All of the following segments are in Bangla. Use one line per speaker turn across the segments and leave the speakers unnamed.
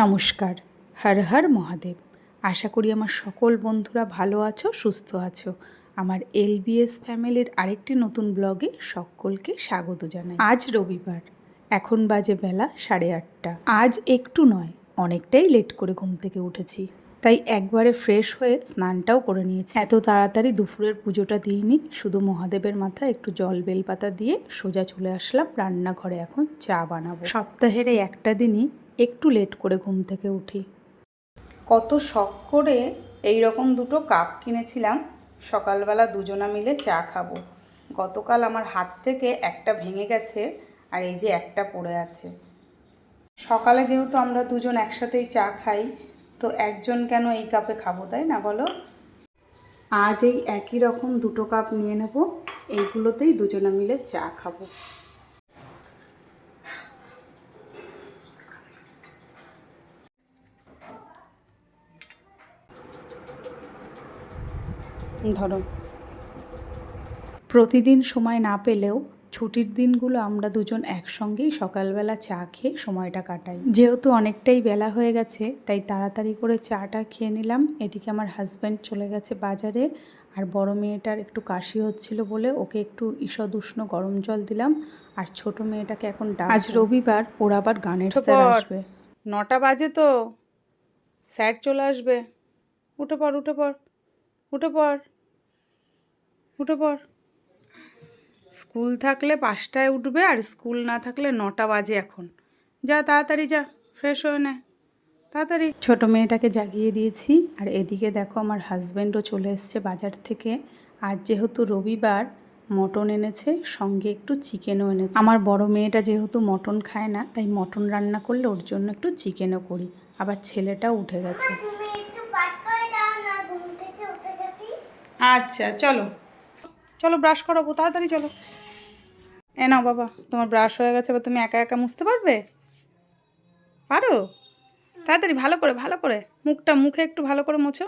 নমস্কার। হর হর মহাদেব। আশা করি আমার সকল বন্ধুরা ভালো আছো, সুস্থ আছো। আমার এলবিএস ফ্যামিলির আরেকটি নতুন ব্লগে সকলকে স্বাগত জানাই। আজ রবিবার, এখন বাজে বেলা সাড়ে আটটা। আজ একটু নয়, অনেকটাই লেট করে ঘুম থেকে উঠেছি। তাই একবারে ফ্রেশ হয়ে স্নানটাও করে নিয়েছি। এত তাড়াতাড়ি দুপুরের পুজোটা দিইনি, শুধু মহাদেবের মাথায় একটু জল বেলপাতা দিয়ে সোজা চলে আসলাম রান্নাঘরে। এখন চা বানাবো। সপ্তাহের এই একটা দিনই একটু লেট করে ঘুম থেকে উঠি। কত শখ করে এই রকম দুটো কাপ কিনেছিলাম। সকালবেলা দুজনা মিলে চা খাব। গতকাল আমার হাত থেকে একটা ভেঙে গেছে আর এই যে একটা পড়ে আছে। সকালে যেহেতু আমরা দুজন একসাথেই চা খাই, তো একজন কেন এই কাপে খাব, তাই না বলো? আজ এই একই রকম দুটো কাপ নিয়ে নেব। এইগুলোতেই দুজনা মিলে চা খাব। ধরো। প্রতিদিন সময় না পেলেও ছুটির দিনগুলো আমরা দুজন একসঙ্গেই সকালবেলা চা খেয়ে সময়টা কাটাই। যেহেতু অনেকটাই বেলা হয়ে গেছে তাই তাড়াতাড়ি করে চাটা খেয়ে নিলাম। এদিকে আমার হাজব্যান্ড চলে গেছে বাজারে আর বড় মেয়েটার একটু কাশি হচ্ছিল বলে ওকে একটু ঈষদ উষ্ণ গরম জল দিলাম আর ছোট মেয়েটাকে এখন আজ রবিবার ওর আবার গানের স্যার আসবে। নটা বাজে তো। স্যার চলে আসবে। উঠে পড় উঠে পড়। উঠে পড়। উঠে পড় স্কুল থাকলে পাঁচটায় উঠবে আর স্কুল না থাকলে নটা বাজে এখন। যা তাড়াতাড়ি যা ফ্রেশ হয়ে নে। তাড়াতাড়ি। ছোটো মেয়েটাকে জাগিয়ে দিয়েছি আর এদিকে দেখো আমার হাজব্যান্ডও চলে এসছে বাজার থেকে। আর যেহেতু রবিবার মটন এনেছে সঙ্গে একটু চিকেনও এনেছে। আমার বড় মেয়েটা যেহেতু মটন খায় না তাই মটন রান্না করলে ওর জন্য একটু চিকেনও করি। আবার ছেলেটাও উঠে গেছে।
তুমি একটু পাঠ করে দাও না ঘুম থেকে উঠে গেছি।
আচ্ছা চলো। চলো ব্রাশ করাবো, তাড়াতাড়ি চলো। এ নাও বাবা, তোমার ব্রাশ হয়ে গেছে, এবার তুমি একা একা মুছতে পারবে? পারো? তাড়াতাড়ি ভালো করে ভালো করে, মুখটা মুখে একটু ভালো করে মোছো।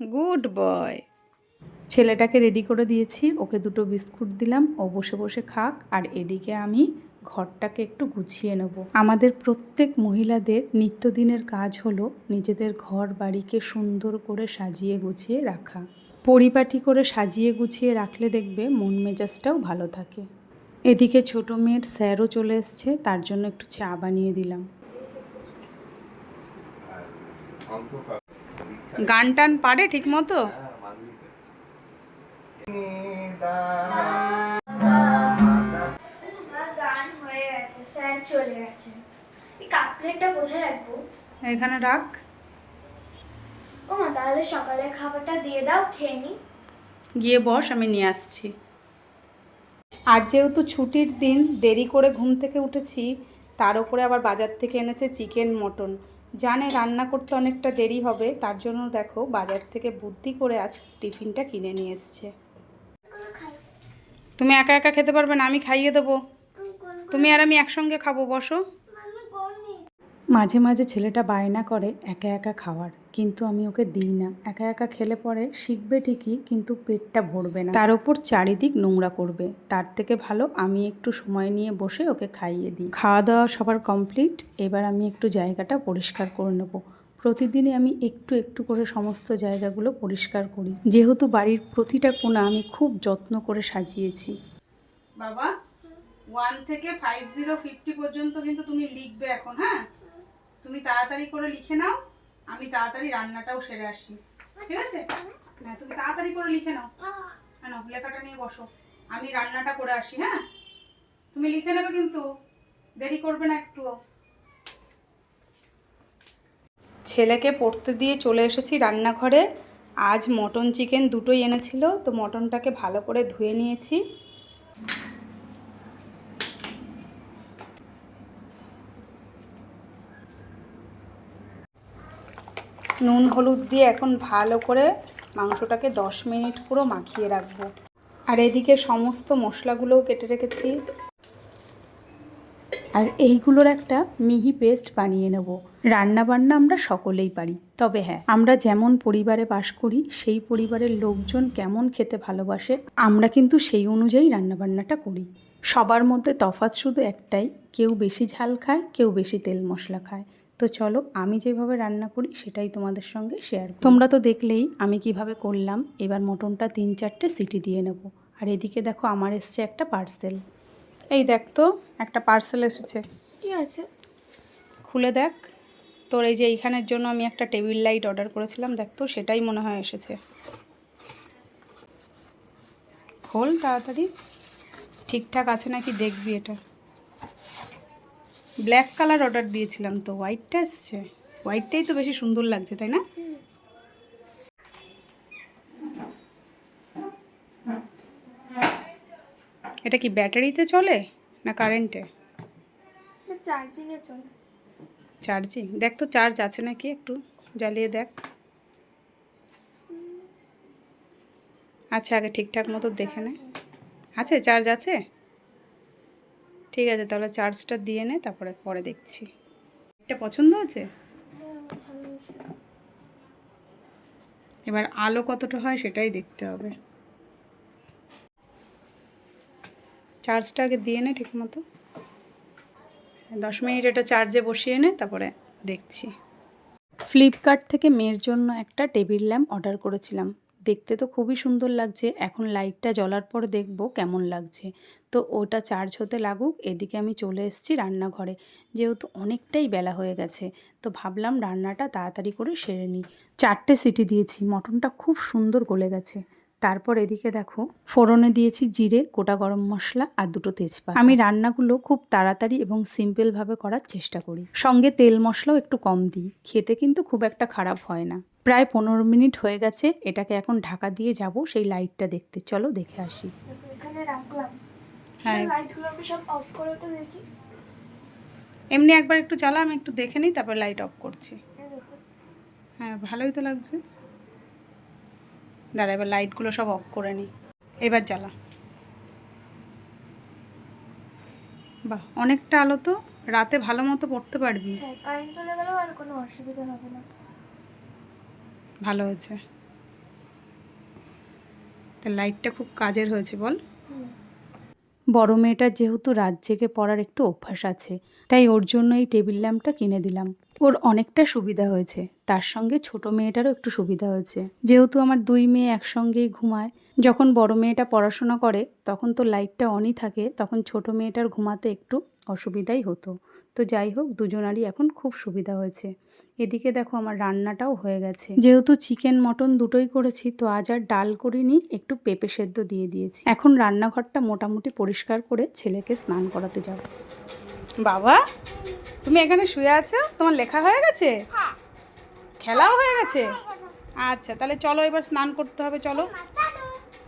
গুড বয় ছেলেটাকে রেডি করে দিয়েছি, ওকে দুটো বিস্কুট দিলাম, ও বসে বসে খাক, আর এদিকে আমি ঘরটাকে একটু গুছিয়ে নেব। আমাদের প্রত্যেক মহিলাদের নিত্যদিনের কাজ হলো নিজেদের ঘর বাড়িকে সুন্দর করে সাজিয়ে গুছিয়ে রাখা। পরিপাটি করে সাজিয়ে গুছিয়ে রাখলে দেখবে মন মেজাজটাও ভালো থাকে। এদিকে ছোট মেয়ের স্যারও চলে এসছে তার জন্য একটু চা বানিয়ে দিলাম। গান টান পারে ঠিক মতো
এখানে গান হয়ে গেছে স্যার চলে গেছে এই কাপ প্লেটটা কোথায় রাখব
এখানে রাখ
ও মা তাহলে সকালে খাবারটা দিয়ে দাও খেয়ে নি।
গিয়ে বস আমি নিয়ে আসছি। আজ যেহেতু ছুটির দিন দেরি করে ঘুম থেকে উঠেছি তার উপরে আবার বাজার থেকে এনেছে চিকেন মটন। জানে রান্না করতে অনেকটা দেরি হবে তার জন্য দেখো বাজার থেকে বুদ্ধি করে আজ টিফিনটা কিনে নিয়ে এসছে। তুমি একা একা খেতে পারবে না আমি খাইয়ে দেবো। তুমি আর আমি একসঙ্গে খাব বসো। মাঝে মাঝে ছেলেটা বায়না করে একা একা খাওয়ার, কিন্তু আমি ওকে দিই না। একা একা খেলে পরে শিখবে ঠিকই, কিন্তু পেটটা ভরবে না। তার ওপর চারিদিক নোংরা করবে। তার থেকে ভালো আমি একটু সময় নিয়ে বসে ওকে খাইয়ে দিই। খাওয়া দাওয়া সবার কমপ্লিট, এবার আমি একটু জায়গাটা পরিষ্কার করে নেব। প্রতিদিনই আমি একটু একটু করে সমস্ত জায়গাগুলো পরিষ্কার করি। যেহেতু বাড়ির প্রতিটা কোণা আমি খুব যত্ন করে সাজিয়েছি। বাবা ওয়ান থেকে ফাইভ জিরো ফিফটি পর্যন্ত কিন্তু তুমি লিখবে এখন হ্যাঁ? তুমি তাড়াতাড়ি করে লিখে নাও, আমি তাড়াতাড়ি রান্নাটাও সেরে আসি ঠিক আছে? হ্যাঁ তুমি তাড়াতাড়ি করে লিখে নাও। হ্যাঁ লেখাটা নিয়ে বসো। আমি রান্নাটা করে আসি হ্যাঁ? তুমি লিখে নেবে কিন্তু। দেরি করবে না একটুও। ছেলেকে পড়তে দিয়ে চলে এসেছি রান্নাঘরে। আজ মটন চিকেন দুটোই এনেছিল, তো মটনটাকে ভালো করে ধুয়ে নিয়েছি। নুন হলুদ দিয়ে এখন ভালো করে মাংসটাকে দশ মিনিট পুরো মাখিয়ে রাখব। আর এদিকে সমস্ত মশলাগুলোও কেটে রেখেছি। আর এইগুলোর একটা মিহি পেস্ট বানিয়ে নেব। রান্না বান্না আমরা সকলেই পারি, তবে হ্যাঁ আমরা যেমন পরিবারে বাস করি, সেই পরিবারের লোকজন কেমন খেতে ভালোবাসে, আমরা কিন্তু সেই অনুযায়ী রান্নাবান্নাটা করি। সবার মধ্যে তফাৎ শুধু একটাই, কেউ বেশি ঝাল খায়, কেউ বেশি তেল মশলা খায়। তো চলো আমি যেভাবে রান্না করি সেটাই তোমাদের সঙ্গে শেয়ার তোমরা তো দেখলেই আমি কীভাবে করলাম এবার মটনটা তিন চারটে সিটি দিয়ে নেব। আর এদিকে দেখো আমার এসছে একটা পার্সেল এই দেখ তো একটা পার্সেল এসেছে।
কি আছে?
খুলে দেখ। তোর এই যে এইখানের জন্য আমি একটা টেবিল লাইট অর্ডার করেছিলাম দেখ তো সেটাই মনে হয় এসেছে। খোল তাড়াতাড়ি। ঠিকঠাক আছে নাকি দেখবি এটা। ব্ল্যাক কালার অর্ডার দিয়েছিলাম তো হোয়াইটটা এসছে। হোয়াইটটাই তো বেশি সুন্দর লাগছে তাই না? এটা কি ব্যাটারিতে চলে না কারেন্টে?
চার্জিংয়ে চলে।
চার্জিং দেখ তো চার্জ আছে নাকি একটু? জ্বালিয়ে দেখ। আচ্ছা আগে ঠিকঠাক মতো দেখে নে। আছে চার্জ আছে? ঠিক আছে, তাহলে চার্জটা দিয়ে নে, তারপরে পরে দেখছি। এটা পছন্দ আছে? এবার আলো কতটা হয় সেটাই দেখতে হবে। চার্জটা আগে দিয়ে নে ঠিক মতো। দশ মিনিট এটা চার্জে বসিয়ে নে, তারপরে দেখছি। ফ্লিপকার্ট থেকে মেয়ের জন্য একটা টেবিল ল্যাম্প অর্ডার করেছিলাম। দেখতে তো খুবই সুন্দর লাগছে। এখন লাইটটা জ্বলার পর দেখব কেমন লাগছে। তো ওটা চার্জ হতে লাগুক, এদিকে আমি চলে এসেছি রান্নাঘরে। যেহেতু অনেকটাই বেলা হয়ে গেছে, তো ভাবলাম রান্নাটা তাড়াতাড়ি করে সেরে নিই। চারটে সিটি দিয়েছি, মটনটা খুব সুন্দর গলে গেছে। তারপর এদিকে দেখো, ফোড়নে দিয়েছি জিরে, গোটা গরম মশলা আর দুটো তেজপাতা। আমি রান্নাগুলো খুব তাড়াতাড়ি এবং সিম্পলভাবে করার চেষ্টা করি। সঙ্গে তেল মশলাও একটু কম দিই, খেতে কিন্তু খুব একটা খারাপ হয় না। প্রায় পনেরো মিনিট হয়ে গেছে এটাকে এখন ঢাকা দিয়ে যাব সেই লাইটটা দেখতে। চলো দেখে আসি। হ্যাঁ।
লাইটগুলোকে সব অফ করে তো দেখি।
এমনি একবার একটু চালা আমি একটু দেখে নিই তারপর লাইট অফ করছি। হ্যাঁ ভালোই তো লাগছে। দাঁড়া এবার লাইটগুলো সব অফ করে নিই। এবার জ্বালা। বাহ অনেকটা আলো তো রাতে ভালো মতো পড়তে পারবি।
হ্যাঁ কারেন্ট চলে গেলেও আর কোনো অসুবিধা হবে না।
ভালো হয়েছে। তা লাইটটা খুব কাজের হয়েছে, বল। বড় মেয়েটার যেহেতু রাত জেগে পড়ার একটু অভ্যাস আছে, তাই ওর জন্য এই টেবিল ল্যাম্পটা কিনে দিলাম। ওর অনেকটা সুবিধা হয়েছে, তার সঙ্গে ছোট মেয়েটারও একটু সুবিধা হয়েছে। যেহেতু আমার দুই মেয়ে একসঙ্গেই ঘুমায়, যখন বড় মেয়েটা পড়াশোনা করে, তখন তো লাইটটা অনই থাকে, তখন ছোট মেয়েটার ঘুমাতে একটু অসুবিধাই হতো। তো যাই হোক দুজনারই এখন খুব সুবিধা হয়েছে। এদিকে দেখো আমার রান্নাটাও হয়ে গেছে। যেহেতু চিকেন মটন দুটোই করেছি তো আজ আর ডাল করিনি একটু পেঁপে সেদ্ধ দিয়ে দিয়েছি। এখন রান্নাঘরটা মোটামুটি পরিষ্কার করে ছেলেকে স্নান করাতে যাব। বাবা তুমি এখানে শুয়ে আছো? তোমার লেখা হয়ে গেছে? খেলাও হয়ে গেছে? আচ্ছা তাহলে চলো এবার স্নান করতে হবে চলো।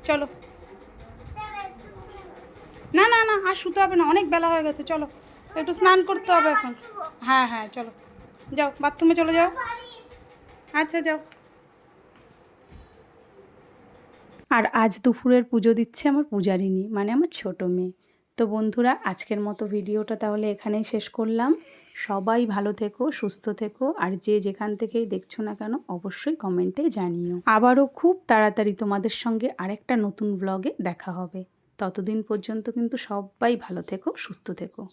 চলো। না না না আর শুতে হবে না অনেক বেলা হয়ে গেছে চলো। একটু স্নান করতে হবে এখন। হ্যাঁ হ্যাঁ চলো। যাও, বাথরুমে চলে যাও। আচ্ছা যাও। আর আজ দুপুরের পুজো দিচ্ছে আমার পূজারিনী মানে আমার ছোট মেয়ে। তো বন্ধুরা, আজকের মতো ভিডিওটা তাহলে এখানেই শেষ করলাম। সবাই ভালো থেকো, সুস্থ থেকো, আর যে যেখান থেকেই দেখছ না কেন, অবশ্যই কমেন্টে জানিও। আবারও খুব তাড়াতাড়ি তোমাদের সঙ্গে আরেকটা নতুন ব্লগে দেখা হবে। ততদিন পর্যন্ত কিন্তু সবাই ভালো থেকো, সুস্থ থেকো।